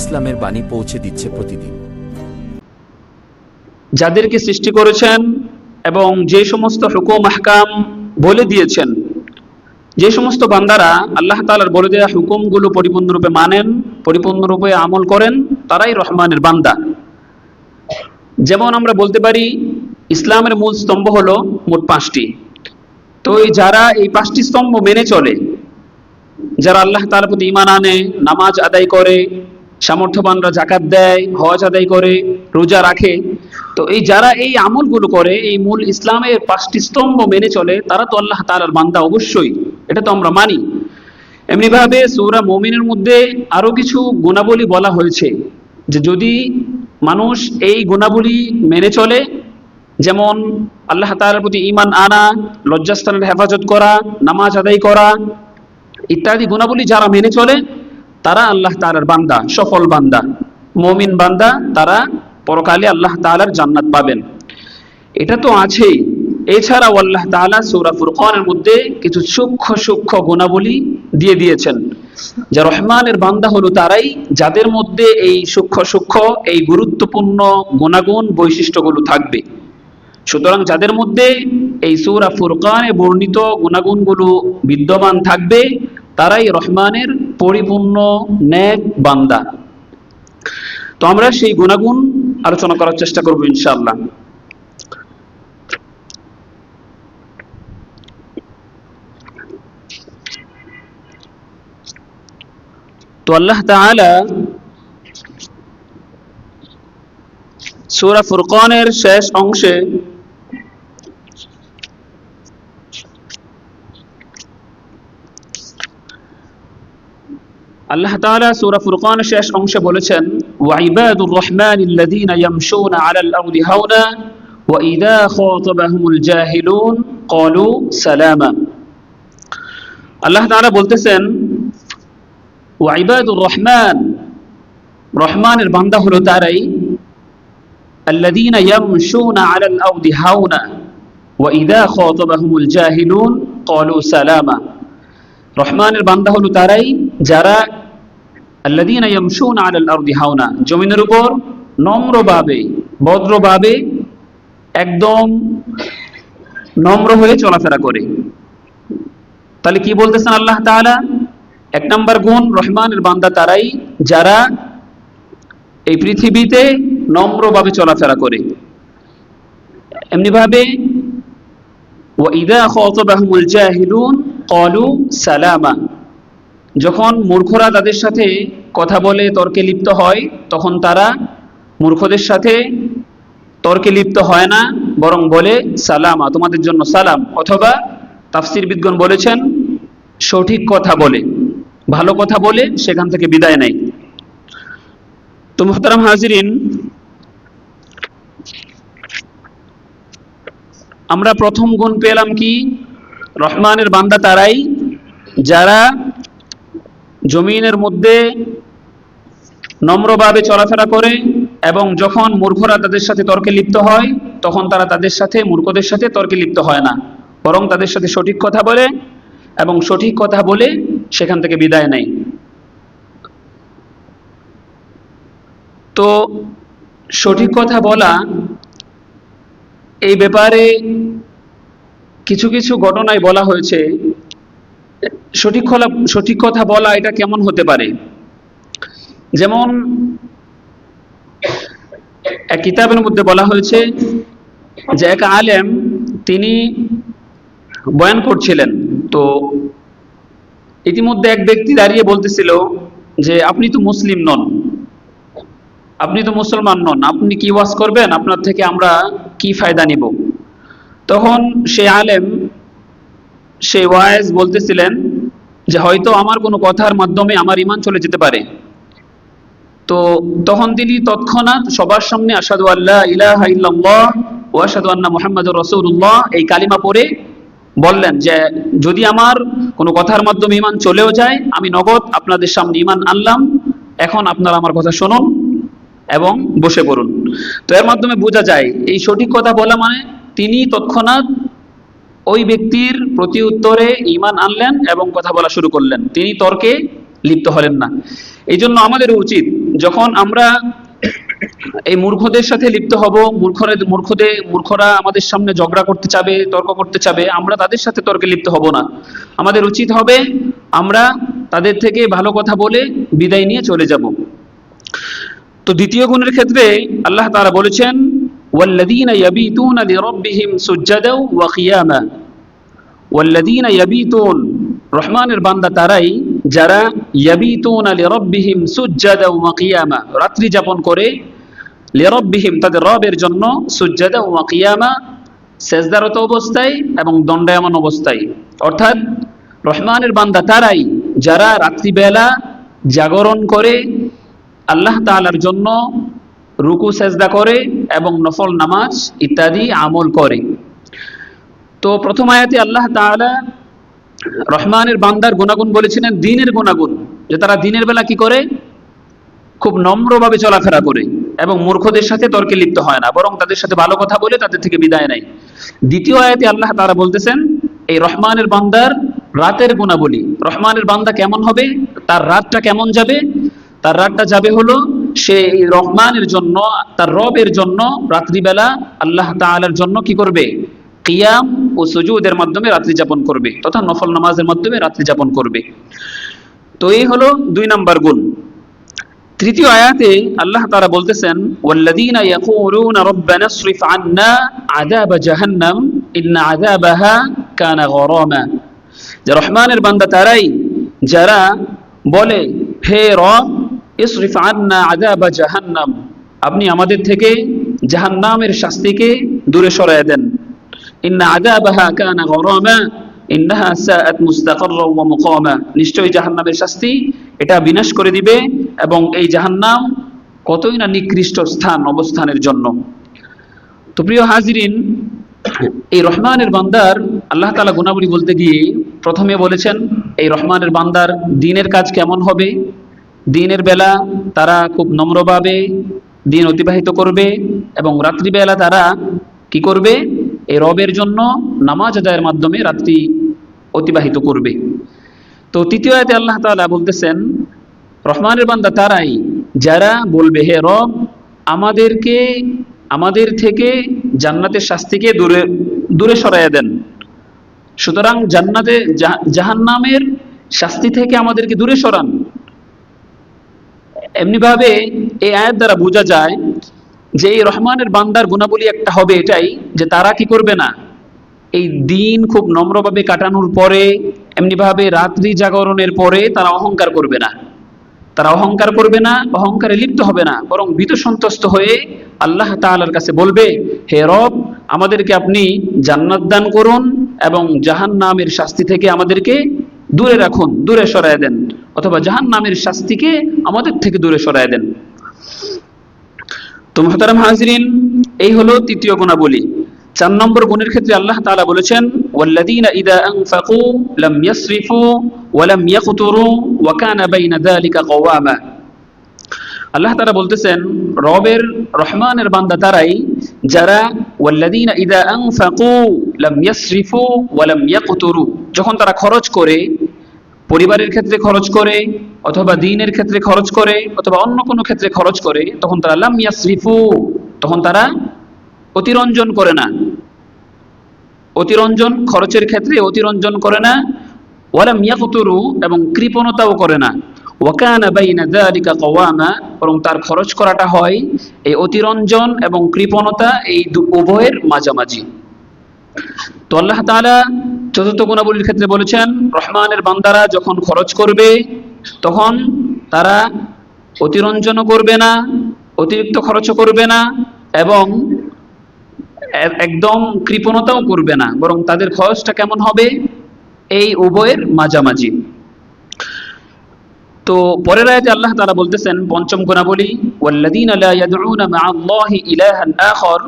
ইসলামের বাণী পৌঁছে দিচ্ছে প্রতিদিন। যাদেরকে সৃষ্টি করেছেন এবং যে সমস্ত হুকুম, আহকাম বলে দিয়েছেন, যে সমস্ত বান্দারা আল্লাহ তাআলার বলে দেওয়া হুকুমগুলো পরিপূর্ণরূপে মানেন, পরিপূর্ণরূপে আমল করেন, তারাই রহমানের বান্দা। যেমন আমরা বলতে পারি, ইসলামের মূল স্তম্ভ হলো মোট পাঁচটি। তো এই যারা এই পাঁচটি স্তম্ভ মেনে চলে, যারা আল্লাহ তাআলার প্রতি ঈমান আনে, নামাজ আদায় করে সামর্থ্যবানরা জাকাত দেয়, হজ আদায় করে, রোজা রাখে। তো এই যারা এই আমলগুলো করে, এই মূল ইসলামের পাঁচটি স্তম্ভ মেনে চলে, তারা তো আল্লাহ তাআলার বান্দা অবশ্যই। এটা তো আমরা মানি। এমনিভাবে সূরা মুমিনের মধ্যে আরও কিছু গুণাবলী বলা হয়েছে। যে যদি মানুষ এই গুণাবলী মেনে চলে, যেমন আল্লাহ তাআলার প্রতি ঈমান আনা, লজ্জাস্থানের হেফাজত করা, নামাজ আদায় করা, ইত্যাদি গুণাবলী যারা মেনে চলে তারা আল্লাহ তাআলার বান্দা, সফল বান্দা। মমিন বান্দা, তারা পরকালে আল্লাহ তাআলার জান্নাত পাবেন। এটা তো আছেই। এছাড়াও আল্লাহ তাআলা সূরা ফুরকানের মধ্যে কিছু সূক্ষ্ম সূক্ষ্ম গুণাবলী দিয়ে দিয়েছেন। যা রহমানের বান্দা হলো তারাই, যাদের মধ্যে এই সূক্ষ্ম সূক্ষ্ম, এই গুরুত্বপূর্ণ গুণাগুণ, বৈশিষ্ট্যগুলো থাকবে। সুতরাং যাদের মধ্যে এই সূরা ফুরকানে বর্ণিত গুণাগুণগুলো বিদ্যমান থাকবে, তারাই রহমানের পরিপূর্ণ ন্যাক বান্দা। তো আমরা সেই গুণাগুণ আলোচনা করার চেষ্টা করব ইনশাআল্লাহ। তো আল্লাহ তাআলা সূরা ফুরকানের শেষ অংশে আল্লাহ তাআলা সূরা ফুরকানের শেষ অংশে বলেছেন ওয়াইবাদুর রহমানিল্লাযীনা ইয়ামশুনা আলাল আরদি হাওনা ওয়া ইযা খাতাবাহুমুল জাহিলুন ক্বালু সালামা আল্লাহ তাআলা বলতেছেন ওয়াইবাদুর রহমান রহমানের বান্দা হলো তারাই الذين يمشون على الأرض هونا وإذا خاطبهم الجاهلون قالوا سلاما রহমানের বান্দা হলো তারাই যারা আল্লাযীনা ইয়ামশুনা আলাল আরদি হাওনা জমিনের উপর নম্রভাবে ভদ্রভাবে একদম নম্র হয়ে চলাফেরা করে তাহলে কি বলতেছেন আল্লাহ তাআলা এক নম্বর গুণ রহমানের বান্দা তারাই যারা এই পৃথিবীতে নম্রভাবে চলাফেরা করে এমনিভাবে وَإِذَا خَاطَبَهُمُ الْجَاهِلُونَ قَالُوا سَلَامًا যখন মূর্খরা তাদের সাথে কথা বলে তর্কে লিপ্ত হয়, তখন তারা মূর্খদের সাথে তর্কে লিপ্ত হয় না, বরং বলে, সালামা, তোমাদের জন্য সালাম। অথবা তাফসির বিদ্গণ বলেছেন, সঠিক কথা বলে, ভালো কথা বলে সেখান থেকে বিদায় নেয়। তো মোহতারাম হাজিরিন, আমরা প্রথম গুণ পেলাম কি? রহমানের বান্দা তারাই যারা জমিনের মধ্যে নম্রভাবে চলাফেরা করে এবং যখন মূর্খরা তাদের সাথে তর্কে লিপ্ত হয়, তখন তারা তাদের সাথে, মূর্খদের সাথে তর্কে লিপ্ত হয় না। বরং তাদের সাথে সঠিক কথা বলে এবং সঠিক কথা বলে সেখান থেকে বিদায় নেয়। তো সঠিক কথা বলা এই ব্যাপারে কিছু কিছু ঘটনায় বলা হয়েছে সঠিক সঠিক কথা বলা এটা কেমন হতে পারে? যেমন, এক কিতাবের মধ্যে বলা হয়েছে যে এক আলেম, তিনি বয়ান করছিলেন। তো ইতিমধ্যে এক ব্যক্তি দাঁড়িয়ে বলতেছিল যে, আপনি তো মুসলিম নন। আপনি তো মুসলমান নন। আপনি কি ওয়াজ করবেন? আপনার থেকে আমরা কি ফায়দা নিব? তখন সে আলেম সে ওয়াইজ বলতেছিলেন যে হয়তো আমার কোনো কথার মাধ্যমে আমার ইমান চলে যেতে পারে। তো তখন তিনি তৎক্ষণাৎ সবার সামনে আসাদু আল্লাহ ইলাহা ইল্লাল্লাহ ও আন্না মুহাম্মাদুর রাসূলুল্লাহ এই কালিমা পড়ে বললেন যে যদি আমার কোনো কথার মাধ্যমে ইমান চলেও যায়, আমি নগদ আপনাদের সামনে ইমান আনলাম। এখন আপনারা আমার কথা শুনুন এবং বসে পড়ুন। তো এর মাধ্যমে বোঝা যায়, এই সঠিক কথা বলা মানে তিনি তৎক্ষণাৎ ওই ব্যক্তির প্রতি উত্তরে ইমান আনলেন এবং কথা বলা শুরু করলেন। তিনি তর্কে লিপ্ত হলেন না। এই জন্য আমাদের উচিত যখন আমরা এই মূর্খদের সাথে লিপ্ত হব মূর্খরা মূর্খদে মূর্খরা আমাদের সামনে ঝগড়া করতে চাবে, তর্ক করতে চাবে, আমরা তাদের সাথে তর্কে লিপ্ত হব না। আমাদের উচিত হবে আমরা তাদের থেকে ভালো কথা বলে বিদায় নিয়ে চলে যাব। তো দ্বিতীয় গুণের ক্ষেত্রে আল্লাহ তারা বলেছেন والذين يبيتون لربهم سجدا وقياما والذين يبيتون রহমানের বান্দা তারাই যারা ইয়াবিতুনা লিরাব্বিহিম সুজ্জাদা ওয়া কিয়ামা রাত্রি যাপন করে লিরাব্বিহিম তাদের রবের জন্য সুজ্জাদা ওয়া কিয়ামা সেজদারত অবস্থায় এবং দণ্ডায়মান অবস্থায় অর্থাৎ রহমানের বান্দা তারাই যারা রাত্রিবেলা জাগরণ করে আল্লাহ তাআলার জন্য রুকু সেজদা করে এবং নফল নামাজ ইত্যাদি আমল করে। তো প্রথম আয়াতে আল্লাহ তাআলা রহমানের বান্দার গুণাগুণ বলেছিলেন, দিনের গুণাগুণ, যে তারা দিনের বেলা কি করে? খুব নম্রভাবে চলাফেরা করে এবং মূর্খদের সাথে তর্কে লিপ্ত হয় না, বরং তাদের সাথে ভালো কথা বলে তাদের থেকে বিদায় নেয়। দ্বিতীয় আয়াতে আল্লাহ তারা বলতেছেন, এই রহমানের বান্দার রাতের গুণাবলী, রহমানের বান্দা কেমন হবে? তার রাতটা কেমন যাবে? তার রাতটা যাবে হলো সে রহমানের জন্য, তার রবের জন্য রাত্রিবেলা আল্লাহ তাআলার জন্য কি করবে? কিয়াম ও সুজুদের মাধ্যমে রাত্রি যাপন করবে তথা নফল নামাজের মাধ্যমে রাত্রি যাপন করবে। তো এই হলো দুই নাম্বার গুণ। তৃতীয় আয়াতে আল্লাহ তারা বলতেছেন, ওয়াল্লাযীনা ইয়াকুলুনা রাব্বানা ইসরিফ আন্না আযাব জাহান্নাম, ইন্না আযাবাহা কানা গরামা। যে রহমানের বান্দা তারাই, যারা বলে, হে রব জাহান্নাম আপনি আমাদের থেকে জাহান্নামের শাস্তিকে দূরে সরায় দেন। ইন্না জাহান্নামের শাস্তি এটা বিনাশ করে দিবে এবং এই জাহান্নাম কতই না নিকৃষ্ট স্থান, অবস্থানের জন্য। তো প্রিয় হাজিরিন, এই রহমানের বান্দার, আল্লাহ তাআলা গুণাবলী বলতে গিয়ে প্রথমে বলেছেন, এই রহমানের বান্দার দিনের কাজ কেমন হবে? দিনের বেলা তারা খুব নম্রভাবে দিন অতিবাহিত করবে এবং রাত্রিবেলা তারা কি করবে? এই রবের জন্য নামাজ আদায়ের মাধ্যমে রাত্রি অতিবাহিত করবে। তো তৃতীয় আয়াতে আল্লাহ তাআলা বলতেছেন, রহমানের বান্দা তারাই যারা বলবে, হে রব, আমাদেরকে, আমাদের থেকে জান্নাতের শাস্তিকে দূরে দূরে সরাইয়া দেন। সুতরাং জান্নাতে, জাহান্নামের শাস্তি থেকে আমাদেরকে দূরে সরান। এমনিভাবে এই আয়াত দ্বারা বোঝা যায় যে এই রহমানের বান্দার গুণাবলী একটা হবে এটাই যে তারা কি করবে না? এই দিন খুব নম্রভাবে কাটানোর পরে, এমনিভাবে রাত্রি জাগরণের পরে তারা অহংকার করবে না। তারা অহংকার করবে না, অহংকারে লিপ্ত হবে না, বরং ভীত সন্তুষ্ট হয়ে আল্লাহ তাআলার কাছে বলবে, হে রব, আমাদেরকে আপনি জান্নাত দান করুন এবং জাহান নামের শাস্তি থেকে আমাদেরকে দূরে রাখুন, দূরে সরায় দেন, অথবা জাহান নামের শাস্তিকে আমাদের থেকে দূরে সরায় দেন। তো মহতারাম হাজরিন, এই হলো তৃতীয় গুণাবলী। চার নম্বর গুণের ক্ষেত্রে আল্লাহ তাআলা বলেছেন, ওয়াল্লাযীনা ইযা আনফাকু লাম ইয়াসরিফু ওয়া লাম ইয়াকতুরু ওয়া কানা বাইনা আল্লাহ তাআলা বলতেছেন, রবের, রহমানের বান্দা তারাই যারা, ওয়াল্লাযীনা আনফাকু লাম ইয়াসরিফু ওয়া লাম ইয়াকতুরু যখন তারা খরচ করে, পরিবারের ক্ষেত্রে খরচ করে, অথবা দিনের ক্ষেত্রে খরচ করে, অথবা অন্য কোনো ক্ষেত্রে খরচ করে, তখন তারা লাম ইয়াসরিফু, তখন তারা অতিরঞ্জন করে না। অতিরঞ্জন খরচের ক্ষেত্রে অতিরঞ্জন করে না ওয়ালাম ইয়াকতুরু এবং কৃপণতাও করে না। ওয়াকানা বাইনা যালিকা কওয়ামা, বরং তার খরচ করাটা হয় এই অতিরঞ্জন এবং কৃপণতা এই উভয়ের মাঝামাঝি। তো আল্লাহ তাআলা চতুর্থ গুণাবলীর ক্ষেত্রে বলেছেন, রহমানের বান্দারা যখন খরচ করবে, তখন তারা অতিরঞ্জনও করবে না, অতিরিক্ত খরচও করবে না এবং একদম কৃপণতাও করবে না। বরং তাদের খরচটা কেমন হবে? এই উভয়ের মাঝামাঝি। তো পরের আয়াতে আল্লাহ তাআলা বলতেছেন পঞ্চম গুণাবলী ওয়াল্লাযীনা লা ইয়াদউনা মা আল্লাহি ইলাহান আখর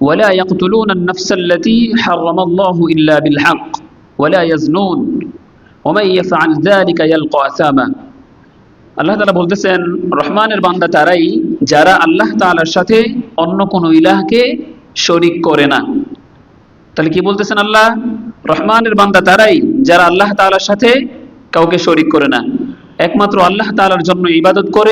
ولا يقتلون النفس التي حرم الله إلا بالحق ولا يزنون ومن يفعل ذلك يلقى أثاما আল্লাহ তাআলা বলতেছেন রহমানের বান্দা তারাই যারা আল্লাহ তাআলার সাথে অন্য কোনো ইলাহকে শরিক করে না তাহলে কি বলতেছেন আল্লাহ রহমানের বান্দা তারাই যারা আল্লাহ তাআলার সাথে কাউকে শরিক করে না একমাত্র আল্লাহ তালার জন্য ইবাদত করে।